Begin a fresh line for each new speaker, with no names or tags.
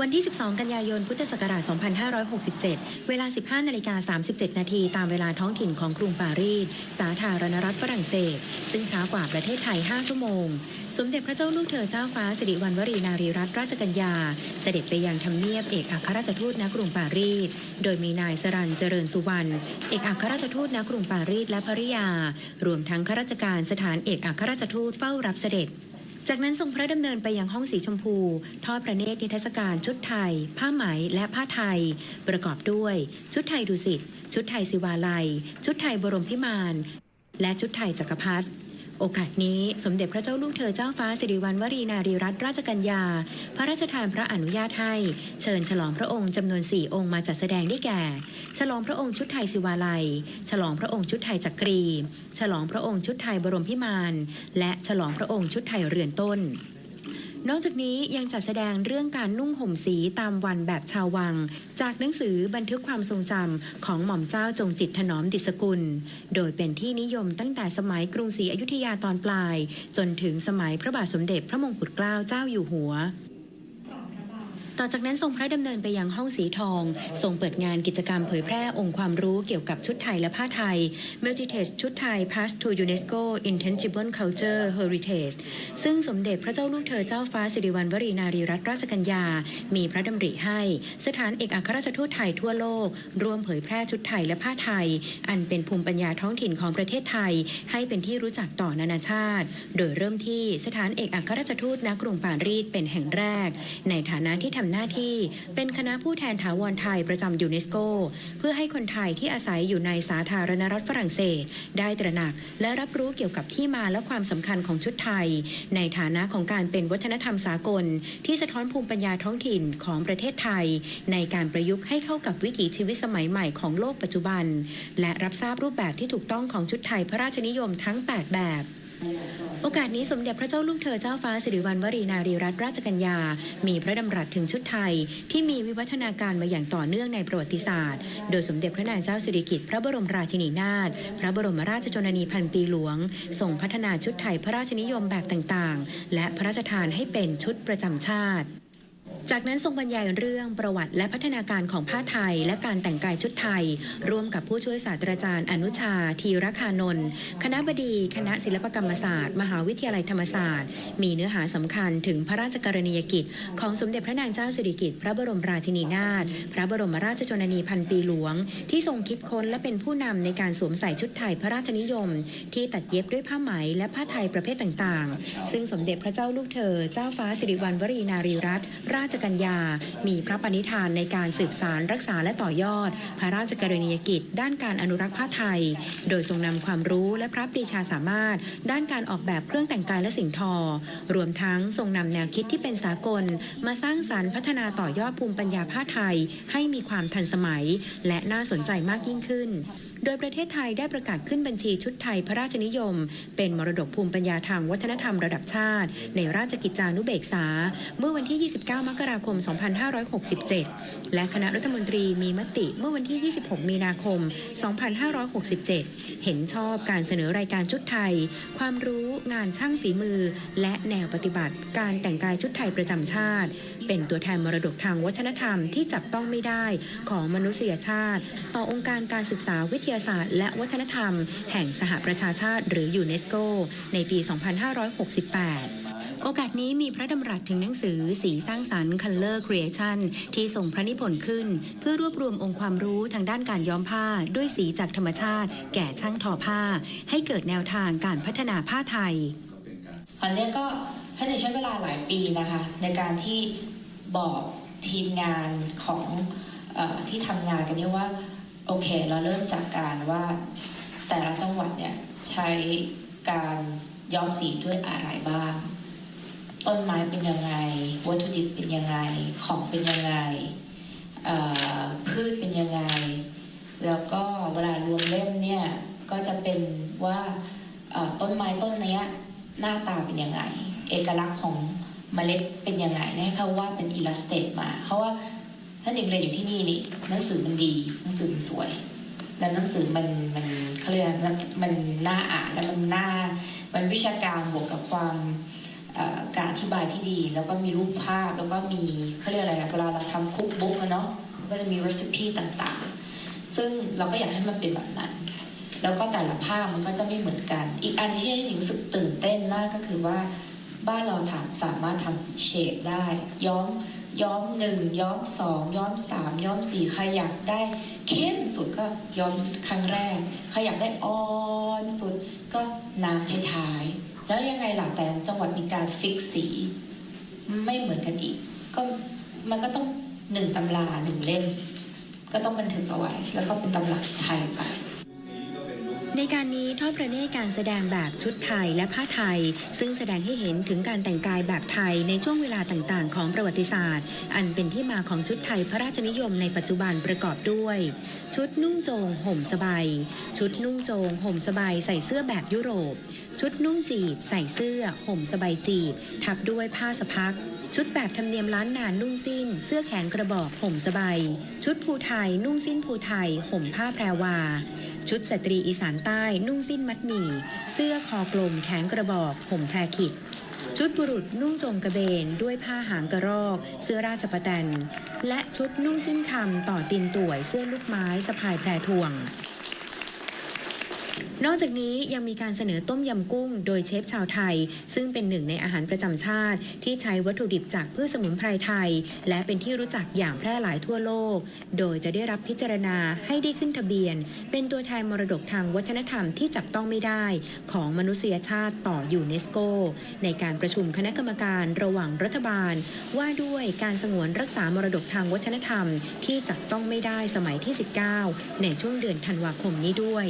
วันที่ 12 กันยายน พุทธศักราช 2567 เวลา 15 นาฬิกา 37 นาที ตามเวลาท้องถิ่นของกรุงปารีส สาธารณรัฐฝรั่งเศส ซึ่งช้ากว่าประเทศไทย 5 ชั่วโมง สมเด็จพระเจ้าลูกเธอเจ้าฟ้าสิริวัณวรีนารีรัตนราชกัญญา เสด็จไปยังทำเนียบเอกอัครราชทูตณกรุงปารีส โดยมีนายสรันเจริญสุวรรณ เอกอัครราชทูตณกรุงปารีสและภริยา รวมทั้งข้าราชการสถานเอกอัครราชทูตเฝ้ารับเสด็จ จากนั้นทรงพระดำเนินไปยังห้องสีชมพู ทอดพระเนตรนิทรรศการชุดไทย ผ้าไหมและผ้าไทย ประกอบด้วย ชุดไทยดุสิตชุดไทยศิวาลัย ชุดไทยบรมพิมาน และชุดไทยจักรพรรดิ โอกาสนี้สมเด็จพระเจ้าลูกเธอเจ้าฟ้าสิริวัณวรีนารีรัตนราชกัญญา พระราชทานพระอนุญาตให้เชิญฉลองพระองค์จำนวน 4 องค์มาจัดแสดงได้แก่ ฉลองพระองค์ชุดไทยสิวาลัย ฉลองพระองค์ชุดไทยจักรี ฉลองพระองค์ชุดไทยบรมพิมาน และฉลองพระองค์ชุดไทยเรือนต้น นอกจากนี้ยังจัดแสดงเรื่องการนุ่งห่มสีตามวันแบบชาววัง จากหนังสือบันทึกความทรงจำของหม่อมเจ้าจงจิตถนอมดิสกุล โดยเป็นที่นิยมตั้งแต่สมัยกรุงศรีอยุธยาตอนปลาย จนถึงสมัยพระบาทสมเด็จพระมงกุฎเกล้าเจ้าอยู่หัว ต่อจากนั้นทรงพระดำเนินไปยังห้องสีทอง ทรงเปิดงานกิจกรรมเผยแพร่องค์ความรู้เกี่ยวกับชุดไทยและผ้าไทย m u l t i t e s t ชุดไทย Pass to UNESCO Intangible Culture Heritage ซึ่งสมเด็จพระเจ้าลูกเธอเจ้าฟ้าสิริวัณวรีนารีรัตนราชกัญญา มีพระดำริให้ สถานเอกอัครราชทูตไทยทั่วโลก ร่วมเผยแพร่ชุดไทยและผ้าไทย อันเป็นภูมิปัญญาท้องถิ่นของประเทศไทย ให้เป็นที่รู้จักต่อนานาชาติ โดยเริ่มที่สถานเอกอัครราชทูตณกรุงปารีสเป็นแห่งแรก ในฐานะที่ทำหน้าที่ เป็นคณะผู้แทนถาวรไทยประจำยูเนสโก เพื่อให้คนไทยที่อาศัยอยู่ในสาธารณรัฐฝรั่งเศส ได้ตระหนัก และรับรู้เกี่ยวกับที่มาและความสำคัญของชุดไทย ในฐานะของการเป็นวัฒนธรรมสากล ที่สะท้อนภูมิปัญญาท้องถิ่นของประเทศไทย ในการประยุกต์ให้เข้ากับวิถีชีวิตสมัยใหม่ของโลกปัจจุบัน และรับทราบรูปแบบที่ถูกต้องของชุดไทยพระราชนิยมทั้ง 8 แบบ โอกาสนี้สมเด็จพระเจ้าลูกเธอเจ้าฟ้าสิริวัณวรีนารีรัตนราชกัญญา มีพระดำรัสถึงชุดไทย ที่มีวิวัฒนาการมาอย่างต่อเนื่องในประวัติศาสตร์ โดยสมเด็จพระนางเจ้าสิริกิติ์พระบรมราชินีนาถ พระบรมราชชนนีพันปีหลวงทรงพัฒนาชุดไทยพระราชนิยมแบบต่างๆ และพระราชทานให้เป็นชุดประจำชาติ จากนั้นทรงบรรยายเรื่องประวัติและพัฒนาการของผ้าไทย และการแต่งกายชุดไทย ร่วมกับผู้ช่วยศาสตราจารย์ อนุชาทีรคานนท์คณะบดีคณะศิลปกรรมศาสตร์ มหาวิทยาลัยธรรมศาสตร์ มีเนื้อหาสำคัญถึงพระราชกรณียกิจ ของสมเด็จพระนางเจ้าสิริกิติ์พระบรมราชินีนาถพระบรมราชชนนีพันปีหลวง ที่ทรงคิดค้นและเป็นผู้นำในการสวมใส่ชุดไทยพระราชนิยม ที่ตัดเย็บด้วยผ้าไหมและผ้าไทยประเภทต่างๆ ซึ่งสมเด็จพระเจ้าลูกเธอเจ้าฟ้าสิริวัณวรีนารีรัตนราชกัญญา มีพระปณิธานในการสืบสารรักษาและต่อยอด พระราชกรณียกิจ ด้านการอนุรักษ์ผ้าไทย โดยทรงนำความรู้และพระปรีชาสามารถ ด้านการออกแบบเครื่องแต่งกายและสิ่งทอ รวมทั้งทรงนำแนวคิดที่เป็นสากล มาสร้างสรรค์พัฒนาต่อยอดภูมิปัญญาผ้าไทย ให้มีความทันสมัย และน่าสนใจมากยิ่งขึ้น โดยประเทศไทยได้ประกาศขึ้นบัญชีชุดไทยพระราชนิยม เป็นมรดกภูมิปัญญาทางวัฒนธรรมระดับชาติ ในราชกิจจานุเบกษา เมื่อวันที่ 29 มกราคม 2567 และคณะรัฐมนตรีมีมติเมื่อวันที่ 26 มีนาคม 2567 เห็นชอบการเสนอรายการชุดไทย ความรู้งานช่างฝีมือ และแนวปฏิบัติ การแต่งกายชุดไทยประจำชาติ เป็นตัวแทนมรดกทางวัฒนธรรมที่จับต้องไม่ได้ของมนุษยชาติ ต่อองค์การการศึกษาวิทยาศาสตร์ และวัฒนธรรม แห่งสหประชาชาติ หรือยูเนสโก ในปี 2568โอกาสนี้มีพระดำรัสถึงหนังสือสีสร้างสรรค์ Color Creation ที่ส่งพระนิพนธ์ขึ้น เพื่อรวบรวมองค์ความรู้ทางด้านการย้อมผ้า ด้วยสีจากธรรมชาติ แก่ช่างทอผ้า ให้เกิดแนวทางการพัฒนาผ้าไทย
อันนี้ก็ท่านใช้เวลาหลายปีนะคะ ในการที่บอกทีมงานของออที่ทำงานกันเนี่ยว่า โอเค เราเริ่มจากการว่าแต่ละจังหวัดเนี่ยใช้การย้อมสีด้วยอะไรบ้าง ต้นไม้เป็นยังไง วัตถุดิบเป็นยังไง ของเป็นยังไงพืชเป็นยังไง แล้วก็เวลารวมเล่มเนี่ยก็จะเป็นว่าต้นไม้ต้นนี้หน้าตาเป็นยังไง เอกลักษณ์ของเมล็ดเป็นยังไงให้เขาว่าเป็นอิลลัสเตตมาเพราะว่า ท่านยังเรียนอยู่ที่นี่นี่หนังสือมันดี หนังสือมันสวย แล้วหนังสือมันมันเขาเรียกอะไรมันน่าอ่านแล้วมันน่ามันวิชาการบวกกับความการอธิบายที่ดี แล้วก็มีรูปภาพแล้วก็มีเขาเรียกอะไรอะเวลาเราทำคุกบุ๊กเนาะก็จะมีรีซ p ีต่างๆ ซึ่งเราก็อยากให้มันเป็นแบบนั้น แล้วก็แต่ละภาพมันก็จะไม่เหมือนกัน อีกอันที่ให้หนิงรู้สึกตื่นเต้นมากก็คือว่าบ้านเราสามารถทำเฉดได้ ย้อม ย้อมหนึ่งย้อมสองย้อมสามย้อมสี่ใครอยากได้เข้มสุดก็ย้อมครั้งแรกใครอยากได้อ่อนสุดก็น้ำท้ายๆแล้วยังไงล่ะแต่จังหวัดมีการฟิกสีไม่เหมือนกันอีก ก็มันก็ต้องหนึ่งตำราหนึ่งเล่มก็ต้องบันทึกเอาไว้ แล้วก็เป็นตำราไทยไป
ในการนี้ทอดพระเนตรการแสดงแบบชุดไทยและผ้าไทย ซึ่งแสดงให้เห็นถึงการแต่งกายแบบไทยในช่วงเวลาต่างๆ ของประวัติศาสตร์ อันเป็นที่มาของชุดไทยพระราชนิยมในปัจจุบันประกอบด้วย ชุดนุ่งโจงห่มสบาย ชุดนุ่งโจงห่มสบายใส่เสื้อแบบยุโรป ชุดนุ่งจีบ ใส่เสื้อ ห่มสบายจีบ ทับด้วยผ้าสะพักชุดแบบธรรมเนียมล้านนานนุ่งสิ้น เสื้อแขนกระบอกห่มสบาย ชุดภูไทยนุ่งสิ้นภูไทย ห่มผ้าแพรวา ชุดสตรีอีสานใต้นุ่งสิ้นมัดหมี่ เสื้อคอกลมแขนกระบอกห่มแพรขิด ชุดบุรุษนุ่งจงกระเบน ด้วยผ้าหางกระรอก เสื้อราชปะแตน และชุดนุ่งสิ้นคำต่อตีนต่วยเสื้อลูกไม้สะพายแพรทวง นอกจากนี้ยังมีการเสนอต้มยำกุ้ง โดยเชฟชาวไทย ซึ่งเป็นหนึ่งในอาหารประจำชาติ ที่ใช้วัตถุดิบจากพืชสมุนไพรไทย และเป็นที่รู้จักอย่างแพร่หลายทั่วโลก โดยจะได้รับพิจารณาให้ได้ขึ้นทะเบียน เป็นตัวแทนมรดกทางวัฒนธรรมที่จับต้องไม่ได้ ของมนุษยชาติต่อยูเนสโก ในการประชุมคณะกรรมการระหว่างรัฐบาล ว่าด้วยการสงวนรักษามรดกทางวัฒนธรรม ที่จับต้องไม่ได้สมัยที่ 19 ในช่วงเดือนธันวาคมนี้ด้วย